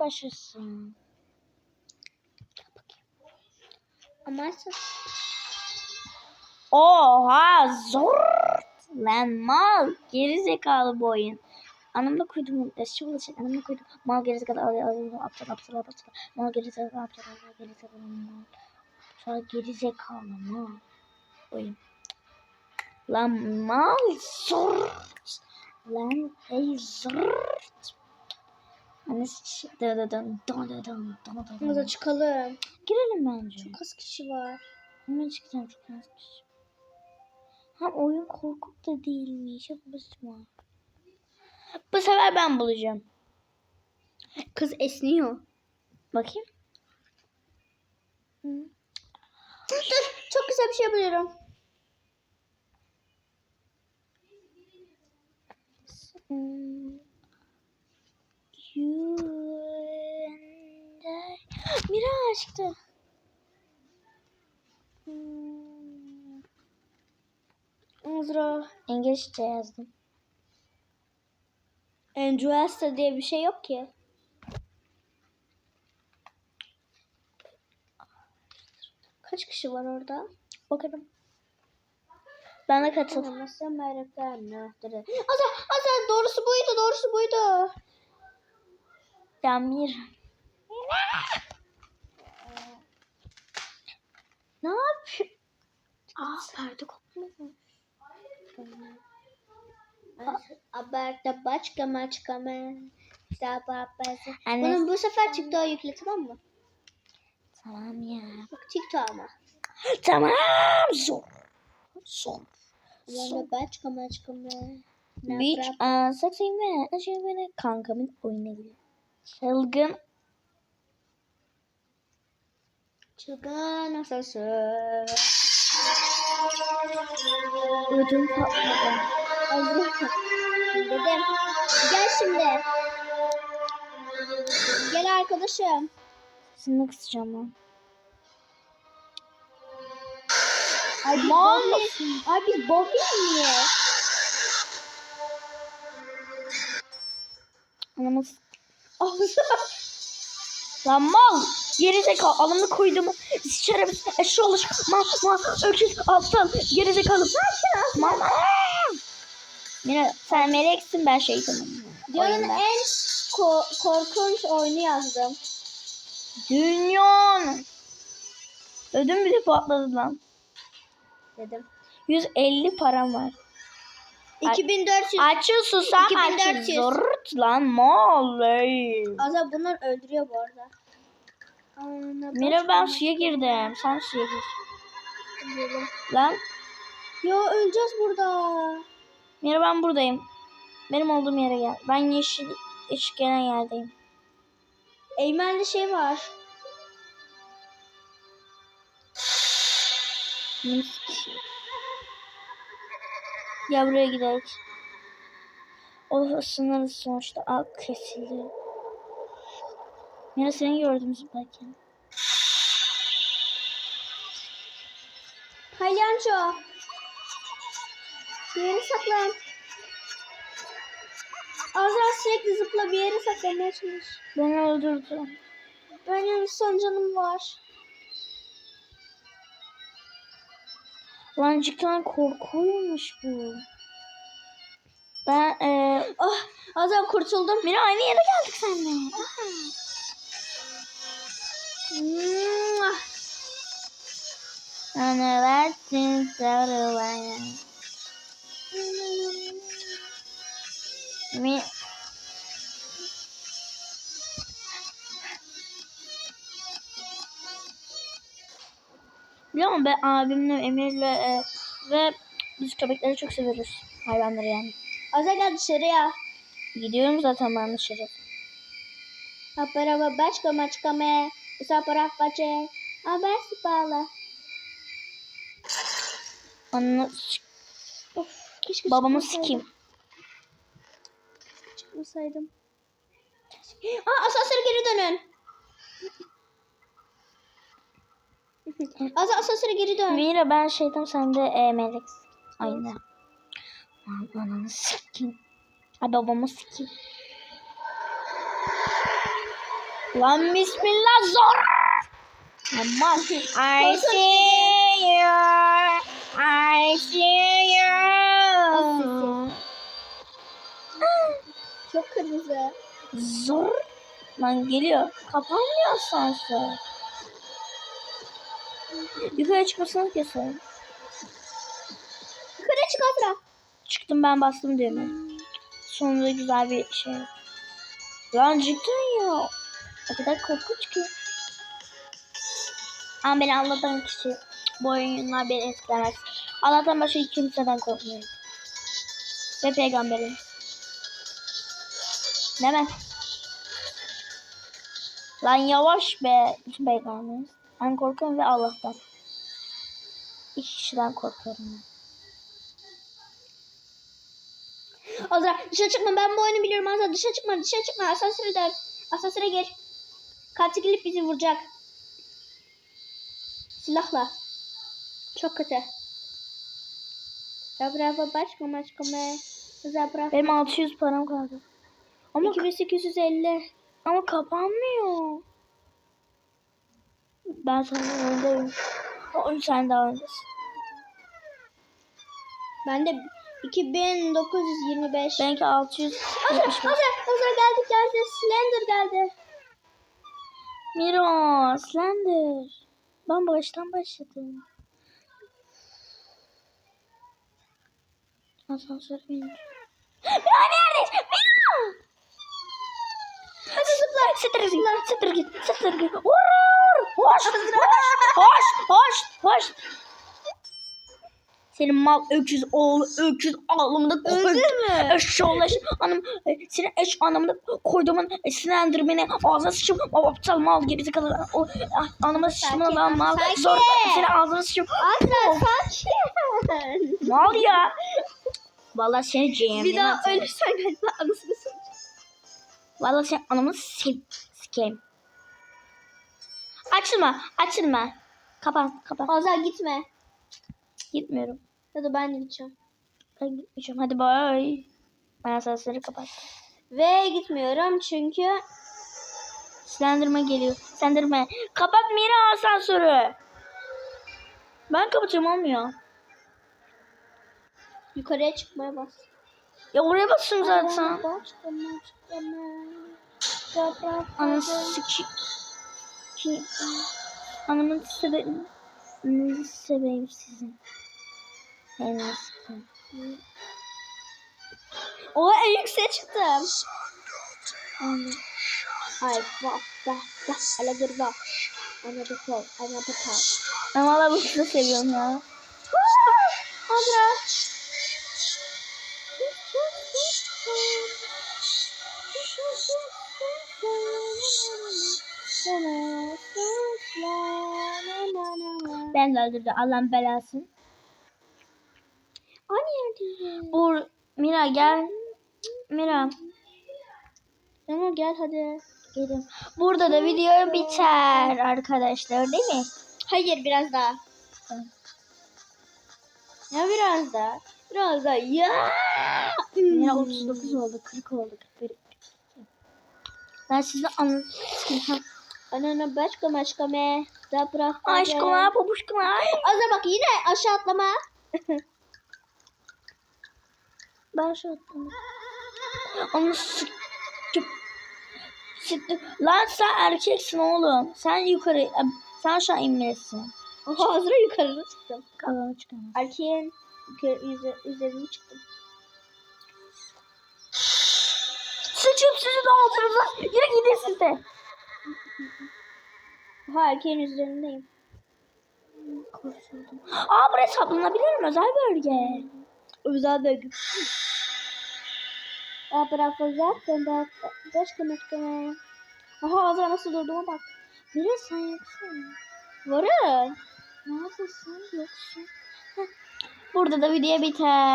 başlasın. Ama. Oha zor. Lan mal. Geri zekalı bu oyun. Anamda koydum. Eşçi olacak. Anamda koydum. Mal geri zekalı. Al, al, al, Aptal aptal aptal. Mal geri zekalı. Aptal aptal. Geri zekalı. Mal. Sonra geri zekalı mal. Oyun. Lan mal zor. Lan ey zor. Hani da da dan dan da dan dan da. Hadi çıkalım. Girelim bence. Çok az kişi var. Hemen çıkacağım çok az kişi. Ha oyun korkup da değilmiş. Çok basma. Bu sefer ben bulacağım. Kız esniyor. Bakayım. Hı. Dur, çok güzel bir şey buluyorum. Hmm. You and I. Mira çıktı. Hmm. Azra. İngilizce yazdım. Andresta diye bir şey yok ki. Kaç kişi var orada? Bakalım. Ben de katıl. Azra, Azra doğrusu buydu, doğrusu buydu. Ya Mira. Ne yapıyor? Aa, perde kopmuş. Aberta başka maçka mı? Bunun bu sefer TikTok'a yükle tamam mı? Tamam ya. Bak TikTok ama. Tamam. Zor. Zor. Yani başka maçka mı? Ne Beach and sexy man. Aşağı beni kankamın oyuna gidiyor. Çılgın. Çılgın asası. Ödüm patladı. Dedim. Gel şimdi. Gel arkadaşım. Seni kısacağım lan. Ay biz bowling. Ay biz bowling miyiz? Anamız. Lan mal. Geri zekalı. Alımı koydum. Şeref. Eşi olur. Mal. Mal. Öküz. Aptal. Geri zekalı. Mal. mal. Mira sen meleksin ben şeytanım. Dünyanın Oyunda. en ko- korkunç oyunu yazdım. Dünyanın. Ödüm bile patladı lan. Dedim. 150 param var. 2400. Açıl susam 2400. açıl. Zort lan mal. ey. Azra bunlar öldürüyor bu arada. Ana, Mira ben suya girdim. Sen suya gir. Böyle. Lan. Ya öleceğiz burada. Mira ben buradayım. Benim olduğum yere gel. Ben yeşil gelen yerdeyim. Eymen'de şey var. Mis. Ya buraya gidelim. O sınırı sonuçta al kesildi. Mira seni gördüm zıplarken. Palyanço. Bir yere saklan. Azra sürekli zıpla bir yere saklanmaya çalış. Beni öldürdü. Benim son canım var. Lan cidden korkuymuş bu. Ben eee Oh, Azra kurtuldum. Mira aynı yere geldik seninle. Mua. Ana versin sarılaya. Mi Biliyor musun ben abimle Emir'le e, ve biz köpekleri çok severiz. Hayvanları yani. Azra gel dışarıya. Gidiyorum zaten ben dışarı. Aparava başka maçka me. Isa para face. Haber. Onu Of, keşke babamı sikeyim. Çıkmasaydım. Aa asansöre geri dönün. Azra asansöre geri dön. Mira ben şeytan sen de e, melek. Aynen. Lan ananı sikeyim. Ay babamı sikeyim. Lan bismillah zor. Aman. I see you. I see you. Çok kırmızı. Zor. Lan geliyor. Kapanmıyor asansör. Yukarı çıkmasını kesin. Yukarı çık Azra. Çıktım ben bastım düğme. Sonunda güzel bir şey. Lan cidden ya. O kadar korkunç ki. Ama beni anlatan kişi. Bu oyunlar beni etkilemez. Allah'tan başka kimseden korkmuyorum. Ve peygamberim. Mi? Lan yavaş be peygamberimiz. Ben korkuyorum ve Allah'tan. İki kişiden korkuyorum ben. Azra dışarı çıkma ben bu oyunu biliyorum Azra dışarı çıkma dışarı çıkma asansöre dön. Asansöre gir. Katil gelip bizi vuracak. Silahla. Çok kötü. Ya bravo başka başka mı? Azra bravo. Benim 600 param kaldı. Ama 2850. Ama kapanmıyor. Ben sana öndeyim. O sen daha öndesin. Ben de 2925. Benimki 600. Azra, Azra, Azra geldik geldi. Slender geldi. Miro, Slender. Ben baştan başladım. Asansör benim. Miro neredesin? Miro! Hadi zıpla. Sıtır git, sıtır git, sıtır git. Vurur! Hoş, hoş, hoş, hoş. Senin mal öküz oğlu öküz anlamında koy. mü? Eşşoğlaş anam e, senin eş anlamında koyduğumun sinirlendirmeni ağzına sıçım aptal mal gibi kalır o anama sıçım Sakin, lan mal sakin. zor senin ağzına sıçım Azra sakin. mal ya Vallahi seni cehenneme Bir daha ölürsen galiba anasını satacağım. Vallahi sen anamı sikeyim Açılma açılma Kapan kapan Azra gitme. Gitmiyorum Ya da ben de gideceğim. Ben gitmeyeceğim hadi bay Ben asansörü kapat Ve gitmiyorum çünkü Silendirme geliyor. Silendirme. Kapat Mira asansörü. Ben kapatacağım olmuyor. yukarıya çıkmaya bas. Ya oraya basıyorum zaten. Anası ki... ki... Anamın sebebim... Nesi sebebim sizin? En iyisi. O en yükseğe çıktım. Ay vah vah vah. Ala dur vah. Ana kol. Ana kol. Ben valla bu kızı seviyorum ya. Azra. Ben de öldürdü Allah'ın belasını. Aynı yerdeyiz. Bur Mira gel. Mira. Tamam gel hadi. Gelin. Burada da video biter arkadaşlar değil mi? Hayır biraz daha. Ya biraz daha. Biraz daha. Ya. Mira Hmm. 39 oldu, 40 oldu, 41. Ben size anlatayım. Anana başka başka me. Da bırak. Aşkım, babuşkum. Azra bak yine aşağı atlama. Ben şu atladım. Onu sıkıp sıktı. Lan sen erkeksin oğlum. Sen yukarı, sen aşağı inmelisin. Oha Azra yukarı çıktım. Kalanı çıkamaz. Erkeğin üzerine çıktım. Sıçıp sizi de altınıza. Yürü gidin siz de. Oha erkeğin üzerindeyim. Kurtuldum. Aa buraya saklanabilir mi? Özel bölge. Özel bölge. Ben bak. Başka başka me. Oha Azra nasıl durduğuma bak. Mira sen yoksun. Varım. Neredesin? Yoksun. Burada da video biter.